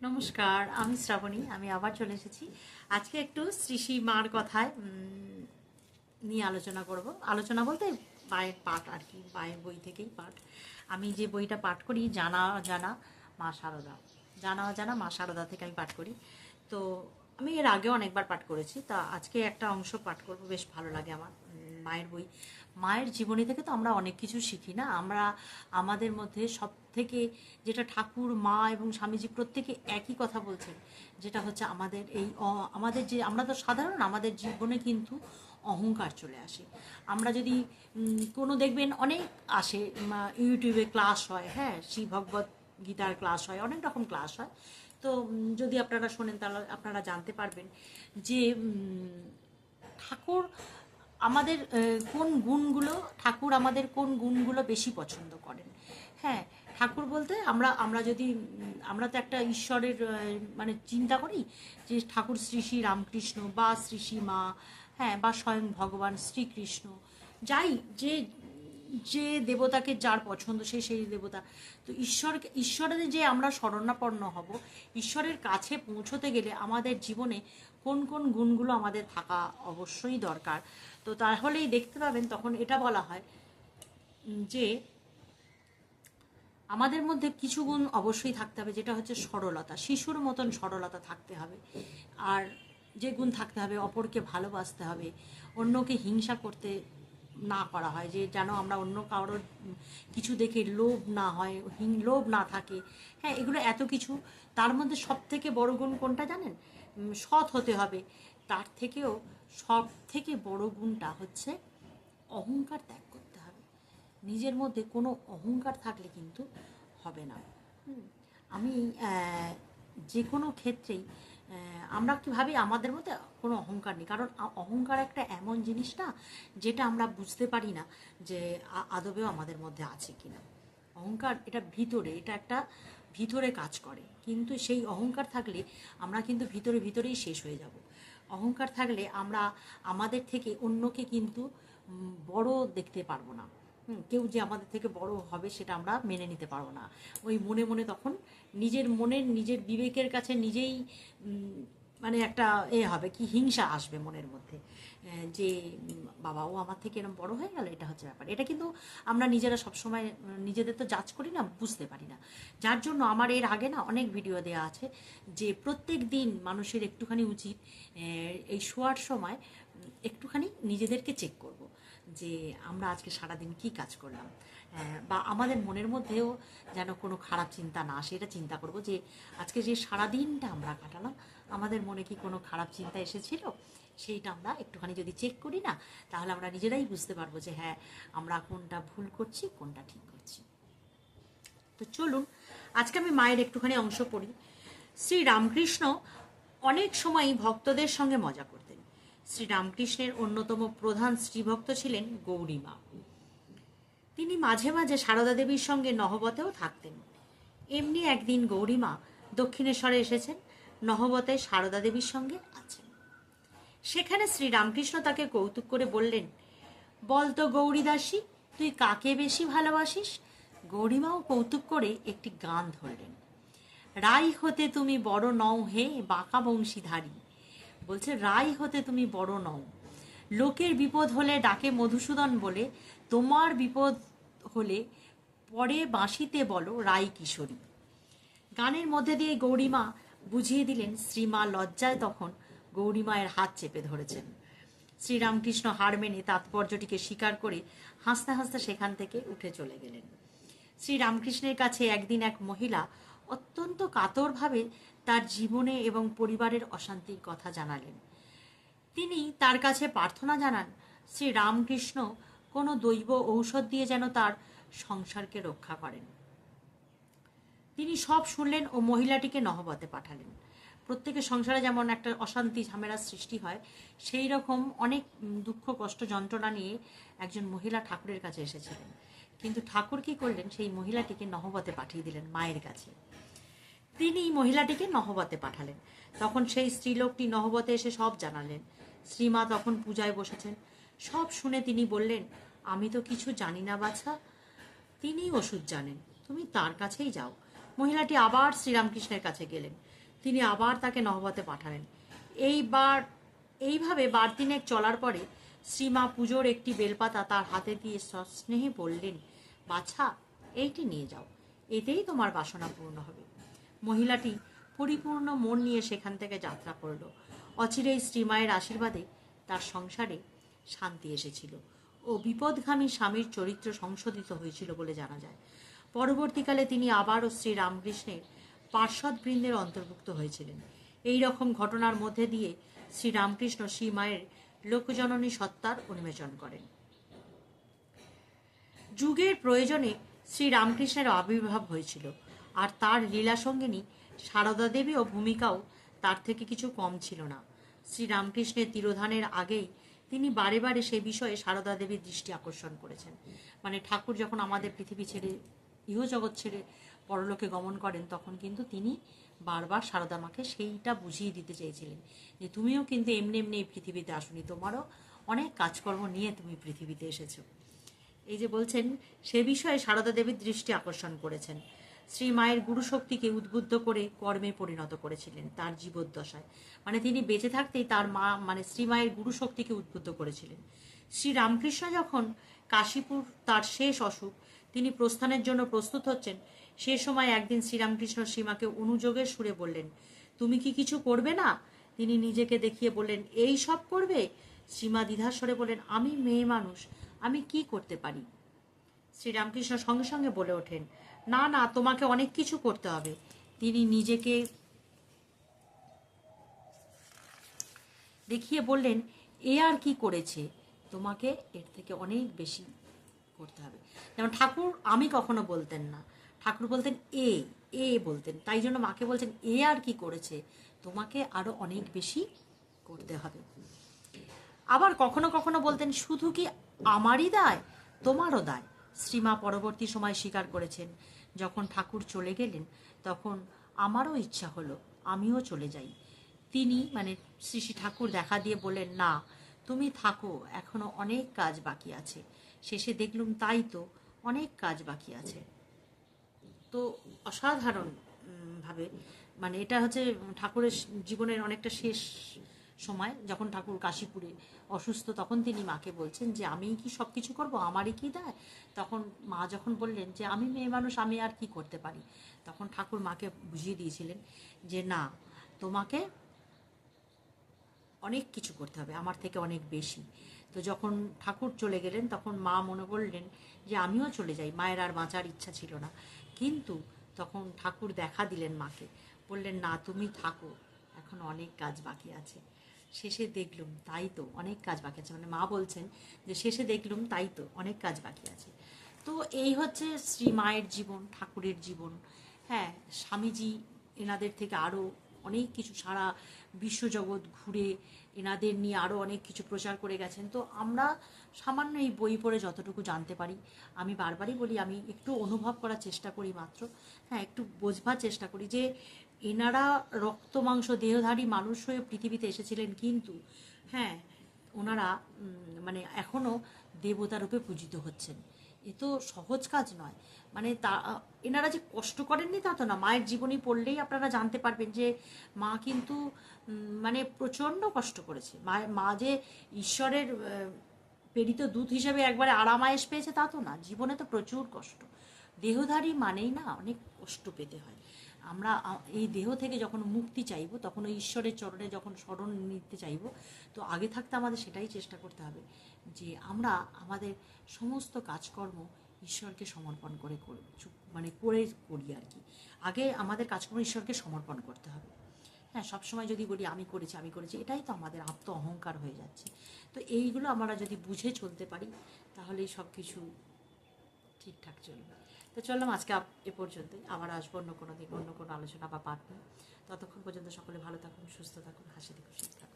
নমস্কার, আমি শ্রাবণী, আমি আবার চলে এসেছি। আজকে একটু শ্রী মার কথায় নিয়ে আলোচনা করব। আলোচনা বলতে পায়ের পাঠ আর কি, পায়ের বই থেকেই পাঠ আমি যে বইটা পাঠ করি, জানা জানা মা সারদা। জানা জানা মা সারদা থেকে আমি পাঠ করি। তো আমি এর আগেও অনেকবার পাঠ করেছি, তা আজকে একটা অংশ পাঠ করব, বেশ ভালো লাগে আমার। মায়ের বই। মায়ের জীবনী থেকে তো আমরা অনেক কিছু শিখি না? আমরা আমাদের মধ্যে সব থেকে যেটা ঠাকুর, মা এবং স্বামীজি প্রত্যেকে একই কথা বলছেন, যেটা হচ্ছে আমাদের এই আমাদের যে, আমরা তো সাধারণ, আমাদের জীবনে কিন্তু অহংকার চলে আসে। আমরা যদি কোনো দেখবেন অনেক আসে ইউটিউবে ক্লাস হয় হ্যাঁ শ্রী ভগবত গীতার ক্লাস হয়, অনেক রকম ক্লাস হয়। তো যদি আপনারা শোনেন তাহলে আপনারা জানতে পারবেন যে ঠাকুর আমাদের কোন গুণগুলো, ঠাকুর আমাদের কোন গুণগুলো বেশি পছন্দ করেন? হ্যাঁ ঠাকুর বলতে আমরা আমরা যদি, আমরা তো একটা ঈশ্বরের মানে চিন্তা করি যে ঠাকুর শ্রী শ্রী রামকৃষ্ণ বা শ্রী শ্রী মা হ্যাঁ বা স্বয়ং ভগবান শ্রীকৃষ্ণ যাই যে যে দেবতাকে যার পছন্দ সে সেই দেবতা। তো ঈশ্বরকে, ঈশ্বরের যে আমরা শরণাপন্ন হব, ঈশ্বরের কাছে পৌঁছতে গেলে আমাদের জীবনে কোন কোন গুণগুলো আমাদের থাকা অবশ্যই দরকার। তো তাহলেই দেখতে পাবেন, তখন এটা বলা হয় যে আমাদের মধ্যে কিছু গুণ অবশ্যই থাকতে হবে, যেটা হচ্ছে সরলতা, শিশুর মতন সরলতা থাকতে হবে। আর যে গুণ থাকতে হবে, অপরকে ভালোবাসতে হবে, অন্যকে হিংসা করতে না করা হয়, যে যেন আমরা অন্য কারোর কিছু দেখে লোভ না হয়, হিং, লোভ না থাকে। হ্যাঁ এগুলো এত কিছু, তার মধ্যে সব থেকে বড় গুণ কোনটা জানেন? সৎ হতে হবে। তার থেকেও সব থেকে বড় গুণটা হচ্ছে অহংকার ত্যাগ করতে হবে। নিজের মধ্যে কোনো অহংকার থাকলে কিন্তু হবে না। আমি যে কোনো ক্ষেত্রেই আমরা কি ভাবি আমাদের মধ্যে কোনো অহংকার নেই? কারণ অহংকার একটা এমন জিনিস না, যেটা আমরা বুঝতে পারি না যে আদবেও আমাদের মধ্যে আছে কি না অহংকার এটা ভিতরে, এটা একটা ভিতরে কাজ করে। কিন্তু সেই অহংকার থাকলে আমরা কিন্তু ভিতরে, ভিতরেই শেষ হয়ে যাব। অহংকার থাকলে আমরা আমাদের থেকে অন্যকে কিন্তু বড় দেখতে পারব না। কেউ যে আমাদের থেকে বড় হবে সেটা আমরা মেনে নিতে পারব না। ওই মনে মনে তখন নিজের মনের, নিজের বিবেকের কাছে নিজেই মানে একটা এ হবে কি, হিংসা আসবে মনের মধ্যে। যে, বাবা, ও আমার থেকে এরকম বড় হয়ে গেল, এটা হচ্ছে ব্যাপার। এটা কিন্তু আমরা নিজেরা সবসময়, নিজেদের তো জাজ করি না, বুঝতে পারি না। যার জন্য আমার এর আগে না অনেক ভিডিও দেওয়া আছে যে, প্রত্যেক দিন মানুষের একটুখানি উচিত এই শোয়ার সময় একটুখানি নিজেদেরকে চেক করব যে, আমরা আজকে সারাদিন কি কাজ করলাম। বা আমাদের মনের মধ্যেও যেন কোনো খারাপ চিন্তা না আসে, এটা চিন্তা করব যে আজকে যে সারাদিনটা আমরা কাটালাম, আমাদের মনে কি কোনো খারাপ চিন্তা এসেছিল? সেইটা আমরা একটুখানি যদি চেক করি না, তাহলে আমরা নিজেরাই বুঝতে পারব যে হ্যাঁ আমরা কোনটা ভুল করছি, কোনটা ঠিক করছি। তো চলুন, আজকে আমি মায়ের একটুখানি অংশ পড়ি। শ্রী রামকৃষ্ণ অনেক সময় ভক্তদের সঙ্গে মজা করতেন। শ্রী রামকৃষ্ণের অন্যতম প্রধান শ্রীভক্ত ছিলেন গৌরী মা। তিনি মাঝে মাঝে সারদা দেবীর সঙ্গে নহবতেও থাকতেন। এমনি একদিন গৌরীমা দক্ষিণেশ্বরে এসেছেন, নহবতে সারদা দেবীর সঙ্গে আছেন। সেখানে শ্রী রামকৃষ্ণ তাকে কৌতুক করে বললেন, বল তো গৌরীদাসী, তুই কাকে বেশি ভালোবাসিস? গৌরীমাও কৌতুক করে একটি গান ধরলেন, রাই হতে তুমি বড় নও হে বাঁকা বংশীধারী। বলছে, রাই হতে তুমি বড় নও লোকের বিপদ হলে ডাকে মধুসূদন বলে, তোমার বিপদ হলে পরে বাঁশিতে বলো রাই কিশোরী। গানের মধ্যে দিয়ে গৌরীমা বুঝিয়ে দিলেন, শ্রীমা লজ্জায় তখন গৌরীমায়ের হাত চেপে ধরেছেন। শ্রীরামকৃষ্ণ হার মেনে তাৎপর্যটিকে স্বীকার করে হাসতে হাসতে সেখান থেকে উঠে চলে গেলেন। শ্রীরামকৃষ্ণের কাছে একদিন এক মহিলা অত্যন্ত কাতরভাবে তার জীবনে এবং পরিবারের অশান্তির কথা জানালেন। তিনি তার কাছে প্রার্থনা জানান, শ্রী রামকৃষ্ণ কোনো দৈব ঔষধ দিয়ে যেন তার সংসারকে রক্ষা করেন। তিনি সব শুনলেন ও মহিলাটিকে নহবতে পাঠালেন। প্রত্যেকের সংসারে যেমন একটা অশান্তি ঝামেলার সৃষ্টি হয়, সেই রকম অনেক দুঃখ, কষ্ট, যন্ত্রণা নিয়ে একজন মহিলা ঠাকুরের কাছে এসেছিলেন। কিন্তু ঠাকুর কি করলেন, সেই মহিলাটিকে নহবতে পাঠিয়ে দিলেন মায়ের কাছে। তিনি মহিলাটিকে নহবতে পাঠালেন। তখন সেই স্ত্রীলোকটি নহবতে এসে সব জানালেন। শ্রীমা তখন পূজায় বসেছেন। সব শুনে তিনি বললেন, আমি তো কিছু জানি না বাছা। তিনিই ওষুধ জানেন। তুমি তার কাছেই যাও। মহিলাটি আবার শ্রীরামকৃষ্ণের কাছে গেলেন। তিনি আবার তাকে নহবতে পাঠালেন। এইবার, এইভাবে বার তিনেক চলার পরে শ্রীমা পুজোর একটি বেলপাতা তার হাতে দিয়ে সস্নেহে বললেন, বাছা, এইটি নিয়ে যাও। এতেই তোমার বাসনা পূর্ণ হবে। মহিলাটি পরিপূর্ণ মন নিয়ে সেখান থেকে যাত্রা করল। অচিরেই শ্রীমায়ের আশীর্বাদে তার সংসারে শান্তি এসেছিল ও বিপদগামী স্বামীর চরিত্র সংশোধিত হয়েছিল বলে জানা যায়। পরবর্তীকালে তিনি আবারও শ্রী রামকৃষ্ণের পার্ষদ বৃন্দের অন্তর্ভুক্ত হয়েছিলেন। এই রকম ঘটনার মধ্যে দিয়ে শ্রী রামকৃষ্ণ শ্রী মায়ের লোকজননী সত্তার উন্মোচন করেন। যুগের প্রয়োজনে শ্রী রামকৃষ্ণের আবির্ভাব হয়েছিল। আর তার লীলা সঙ্গিনী সারদা দেবী ও ভূমিকাও তার থেকে কিছু কম ছিল না। শ্রী রামকৃষ্ণের তিরোধানের আগেই তিনি বারে বারে সে বিষয়ে সারদা দেবীর দৃষ্টি আকর্ষণ করেছেন। মানে ঠাকুর যখন আমাদের পৃথিবী ছেড়ে, ইহজগৎ ছেড়ে পরলোকে গমন করেন, তখন কিন্তু তিনি বারবার সারদা মাকে সেইটা বুঝিয়ে দিতে চেয়েছিলেন যে, তুমিও কিন্তু এমনি এমনি এই পৃথিবীতে আসুনি। তোমারও অনেক কাজকর্ম নিয়ে তুমি পৃথিবীতে এসেছ। এই যে বলছেন, সে বিষয়ে সারদা দেবীর দৃষ্টি আকর্ষণ করেছেন। শ্রী মায়ের গুরুশক্তিকে উদ্বুদ্ধ করে কর্মে পরিণত করেছিলেন তার জীবদ্দশায়। মানে তিনি বেঁচে থাকতেই তার মা মানে শ্রী মায়ের গুরুশক্তিকে উদ্বুদ্ধ করেছিলেন। শ্রী রামকৃষ্ণ যখন কাশীপুর তার শেষ অসুখ, তিনি প্রস্থানের জন্য প্রস্তুত হচ্ছেন। সে সময় একদিন শ্রীরামকৃষ্ণ সীমাকে অনুযোগের সুরে বললেন, তুমি কি কিছু করবে না? তিনি নিজেকে দেখিয়ে বললেন, এই সব করবে? সীমা দ্বিধাস্বরে বললেন, আমি মেয়ে মানুষ, আমি কি করতে পারি? শ্রীরামকৃষ্ণ সঙ্গে সঙ্গে বলে ওঠেন না না, তোমাকে অনেক কিছু করতে হবে। তিনি নিজেকে দেখিয়ে বললেন, এ আর কি করেছে? তোমাকে এর থেকে অনেক বেশি করতে হবে। যেমন ঠাকুর, আমি কখনো বলতেন না। ঠাকুর বলতেন, এ এ, বলতেন। তাই জন্য মাকে বলছেন, এ আর কি করেছে? তোমাকে আরও অনেক বেশি করতে হবে। আবার কখনো কখনো বলতেন, শুধু কি আমারই দায়? তোমারও দায়? শ্রীমা পরবর্তী সময় স্বীকার করেছেন। যখন ঠাকুর চলে গেলেন, তখন আমারও ইচ্ছা হলো, আমিও চলে যাই। তিনি মানে শ্রী শ্রী ঠাকুর দেখা দিয়ে বললেন, না, তুমি থাকো, এখনও অনেক কাজ বাকি আছে। শেষে দেখলুম তাই তো, অনেক কাজ বাকি আছে। তো অসাধারণ ভাবে। মানে এটা হচ্ছে ঠাকুরের জীবনের অনেকটা শেষ সময় যখন ঠাকুর কাশীপুরে অসুস্থ, তখন তিনি মাকে বলছেন যে, আমি কি সব কিছু করব? আমারই কি দেয়? তখন মা যখন বললেন যে, আমি মেয়ে মানুষ, আমি আর কি করতে পারি? তখন ঠাকুর মাকে বুঝিয়ে দিয়েছিলেন যে, না, তোমাকে অনেক কিছু করতে হবে, আমার থেকে অনেক বেশি। তো যখন ঠাকুর চলে গেলেন, তখন মা মনে করলেন যে, আমিও চলে যাই, মায়ের আর বাঁচার ইচ্ছা ছিল না। কিন্তু তখন ঠাকুর দেখা দিলেন মাকে, বললেন, না, তুমি থাকো, এখন অনেক কাজ বাকি আছে। শেষে দেখলুম, তাই তো, অনেক কাজ বাকি আছে। মানে মা বলছেন যে শেষে দেখলুম, তাই তো, অনেক কাজ বাকি আছে। তো এই হচ্ছে শ্রী মায়ের জীবন, ঠাকুরের জীবন। হ্যাঁ স্বামীজি এনাদের থেকে আরও অনেক কিছু সারা বিশ্বজগৎ ঘুরে এনাদের নিয়ে আরও অনেক কিছু প্রচার করে গেছেন। তো আমরা সামান্য এই বই পড়ে যতটুকু জানতে পারি, আমি বারবারই বলি, আমি একটু অনুভব করার চেষ্টা করি মাত্র। হ্যাঁ একটু বোঝবার চেষ্টা করি যে এনারা রক্ত মাংস দেহধারী মানুষ হয়ে পৃথিবীতে এসেছিলেন কিন্তু হ্যাঁ ওনারা মানে এখনও দেবতা রূপে পূজিত হচ্ছেন। এ তো সহজ কাজ নয়। মানে তা এনারা যে কষ্ট করেননি তা তো না মায়ের জীবনী পড়লেই আপনারা জানতে পারবেন যে মা কিন্তু মানে প্রচণ্ড কষ্ট করেছে। মা মা যে ঈশ্বরের আহ, প্রেরিত দূত হিসেবে একবারে আরামায়েশ পেয়েছে তা তো না জীবনে তো প্রচুর কষ্ট। দেহধারী মানেই না অনেক কষ্ট পেতে হয়। আমরা এই দেহ থেকে যখন মুক্তি চাইব, তখন ওই ঈশ্বরের চরণে যখন স্মরণ নিতে চাইব, তো আগে থাকতে আমাদের সেটাই চেষ্টা করতে হবে যে আমরা আমাদের সমস্ত কাজকর্ম ঈশ্বরকে সমর্পণ করে মানে করে করি আর কি। আগে আমাদের কাজকর্ম ঈশ্বরকে সমর্পণ করতে হবে। হ্যাঁ সবসময় যদি বলি, আমি করেছি আমি করেছি, এটাই তো আমাদের আত্ম অহংকার হয়ে যাচ্ছে। তো এইগুলো আমরা যদি বুঝে চলতে পারি, তাহলেই সব কিছু ঠিকঠাক চলবে। তো চললাম, আজকে এ পর্যন্তই। আবার আসব অন্য কোনো দিন, অন্য কোনো আলোচনা বা পাঠ ততক্ষণ পর্যন্ত সকলে ভালো থাকুন, সুস্থ থাকুন, হাসি খুশি থাকুন।